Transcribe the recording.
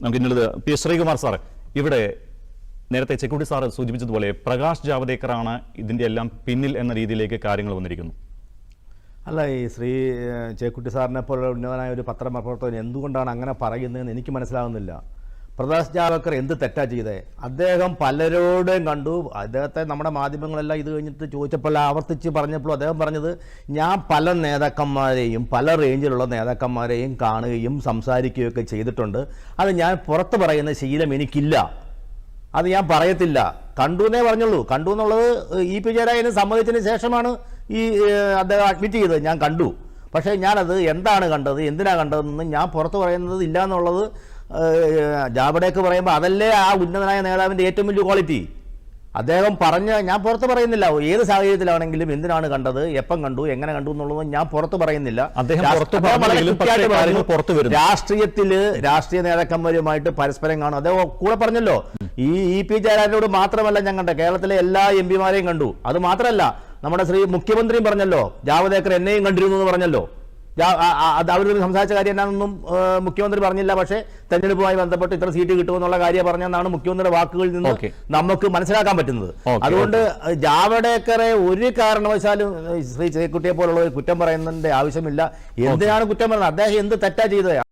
നമുക്ക് ഇന്നുള്ളത് P Sreekumar sir ഇവിടെ നേരത്തെ ചെക്കുട്ടി സാർ സൂചിപ്പിച്ചതുപോലെ പ്രകാശ് ജാവദേക്കറാണ് ഇതിന്റെ എല്ലാം പിന്നിൽ എന്ന രീതിയിലേക്ക് കാര്യങ്ങൾ വന്നിരിക്കുന്നു. അല്ല ഈ ശ്രീ ചേക്കുട്ടി സാറിനെ പോലുള്ള ഉന്നതനായ ഒരു പത്രപ്രവർത്തകൻ എന്തുകൊണ്ടാണ് അങ്ങനെ പറയുന്നതെന്ന് എനിക്ക് മനസ്സിലാകുന്നില്ല പ്രകാശ് ജാവക്കർ എന്ത് തെറ്റാ ചെയ്തേ? അദ്ദേഹം പലരോടും കണ്ടു. അദ്ദേഹത്തെ നമ്മുടെ മാധ്യമങ്ങളെല്ലാം ഇത് കഴിഞ്ഞിട്ട് ചോദിച്ചപ്പോൾ ആവർത്തിച്ച് പറഞ്ഞപ്പോൾ അദ്ദേഹം പറഞ്ഞത് ഞാൻ പല നേതാക്കന്മാരെയും പല റേഞ്ചിലുള്ള നേതാക്കന്മാരെയും കാണുകയും സംസാരിക്കുകയൊക്കെ ചെയ്തിട്ടുണ്ട്. അത് ഞാൻ പുറത്ത് പറയുന്ന ശീലം എനിക്കില്ല. അത് ഞാൻ പറയത്തില്ല. കണ്ടു എന്നേ പറഞ്ഞുള്ളൂ. കണ്ടു എന്നുള്ളത് ഇ. പി. ജയരാജന് സമ്മതിച്ചതിന് ശേഷമാണ് ഈ അദ്ദേഹം അഡ്മിറ്റ് ചെയ്തത്. ഞാൻ കണ്ടു. പക്ഷേ ഞാനത് എന്താണ് കണ്ടത്? എന്തിനാണ് കണ്ടതെന്ന് ഞാൻ പുറത്ത് പറയുന്നത് ഇല്ല എന്നുള്ളത് ഏഹ്, ജാവ്ദേക്കർ പറയുമ്പോൾ അതല്ലേ ആ ഉന്നതനായ നേതാവിന്റെ ഏറ്റവും വലിയ ക്വാളിറ്റി അദ്ദേഹം പറഞ്ഞ ഞാൻ പുറത്ത് പറയുന്നില്ല. ഏത് സാഹചര്യത്തിലാണെങ്കിലും എന്തിനാണ് കണ്ടത് എപ്പം കണ്ടു എങ്ങനെ കണ്ടു എന്നുള്ളത് ഞാൻ പുറത്ത് പറയുന്നില്ല. രാഷ്ട്രീയത്തിൽ രാഷ്ട്രീയ നേതാക്കന്മാരുമായിട്ട് പരസ്പരം കാണും. അദ്ദേഹം കൂടെ പറഞ്ഞല്ലോ. ഈ ഇ പി ജയരാജനോട് മാത്രമല്ല ഞാൻ കണ്ട കേരളത്തിലെ എല്ലാ എം പിമാരെയും കണ്ടു. അത് മാത്രമല്ല നമ്മുടെ ശ്രീ മുഖ്യമന്ത്രിയും പറഞ്ഞല്ലോ ജാവദേക്കർ എന്നെയും കണ്ടിരുന്നു എന്ന് പറഞ്ഞല്ലോ. അത് അവർ സംസാരിച്ച കാര്യം എന്നാണെന്നും മുഖ്യമന്ത്രി പറഞ്ഞില്ല. പക്ഷേ തെരഞ്ഞെടുപ്പുമായി ബന്ധപ്പെട്ട് ഇത്ര സീറ്റ് കിട്ടുമെന്നുള്ള കാര്യം പറഞ്ഞെന്നാണ് മുഖ്യമന്ത്രിയുടെ വാക്കുകളിൽ നിന്ന് നമുക്ക് മനസ്സിലാക്കാൻ പറ്റുന്നത്. അതുകൊണ്ട് ജാവദേക്കറെ ഒരു കാരണവശാലും ശ്രീ ചേക്കുട്ടിയെ പോലുള്ള ഒരു കുറ്റം പറയുന്നതിന്റെ ആവശ്യമില്ല. എന്തിനാണ് കുറ്റം പറയുന്നത്? അദ്ദേഹം എന്ത് തെറ്റാ ചെയ്തത്